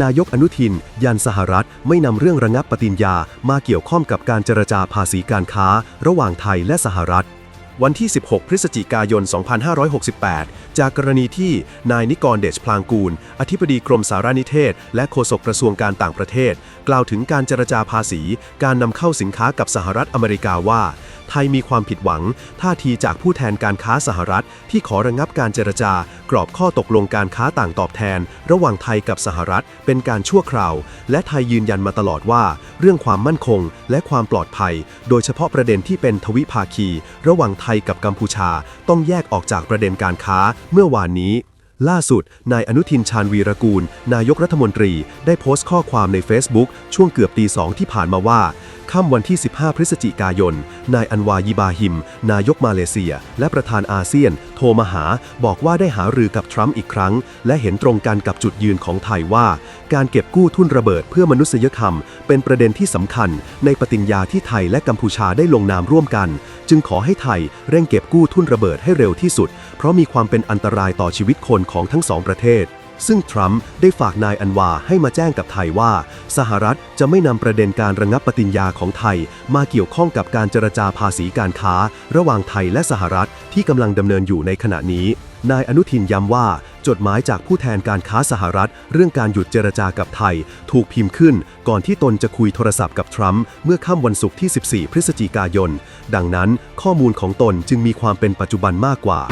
นายกอนุทิน ยันสหรัฐ ไม่นำเรื่องระงับปฏิญญามาเกี่ยวข้องกับการเจรจาภาษีการค้า ระหว่างไทยและสหรัฐ วันที่ 16 พฤศจิกายน 2568 จากกรณีที่นายนิกรเดชพลางกูล อธิบดีกรมสารนิเทศ และโฆษกกระทรวงการต่างประเทศ กล่าวถึงการเจรจาภาษี การนำเข้าสินค้ากับสหรัฐอเมริกาว่า ไทยมีความผิดหวัง ท่าทีจากผู้แทนการค้าสหรัฐ ที่ขอระงับการเจรจา กรอบข้อตกลงการค้าต่างตอบแทน ระหว่างไทยกับสหรัฐ เป็นการชั่วคราว และไทยยืนยันมาตลอดว่า เรื่องความมั่นคง และความปลอดภัย โดยเฉพาะประเด็นที่เป็นทวิภาคี ระหว่างไทยกับกัมพูชา ต้องแยกออกจากประเด็นการค้า เมื่อวานนี้ ล่าสุด นายอนุทินชาญวีรกูล นายกรัฐมนตรี ได้โพสต์ข้อความใน Facebook ช่วงเกือบตีสองที่ผ่านมาว่า ค่ำวันที่ 15 พฤศจิกายน นายอันวายิบาฮิม นายกมาเลเซีย และประธานอาเซียน โทรมาหา บอกว่าได้หารือกับทรัมป์อีกครั้ง และเห็นตรงกันกับจุดยืนของไทยว่า การเก็บกู้ทุนระเบิดเพื่อมนุษยธรรม เป็นประเด็นที่สำคัญ ในปฏิญญาที่ไทยและกัมพูชาได้ลงนามร่วมกัน จึงขอให้ไทยเร่งเก็บกู้ทุนระเบิดให้เร็วที่สุด เพราะมีความเป็นอันตรายต่อชีวิตคนนของทั้งสองประเทศ ซึ่งทรัมป์ได้ฝากนายอันวาให้มาแจ้งกับไทยว่า สหรัฐจะไม่นำประเด็นการระงับปฏิญญาของไทย มาเกี่ยวข้องกับการเจรจาภาษีการค้า ระหว่างไทยและสหรัฐที่กำลังดำเนินอยู่ในขณะนี้ นายอนุทินย้ำว่า จดหมายจากผู้แทนการค้าสหรัฐ เรื่องการหยุดเจรจากับไทย ถูกพิมพ์ขึ้น ก่อนที่ตนจะคุยโทรศัพท์กับทรัมป์เมื่อค่ำวันศุกร์ที่ 14 พฤศจิกายน ดังนั้นข้อมูลของตนจึงมีความเป็นปัจจุบันมากกว่า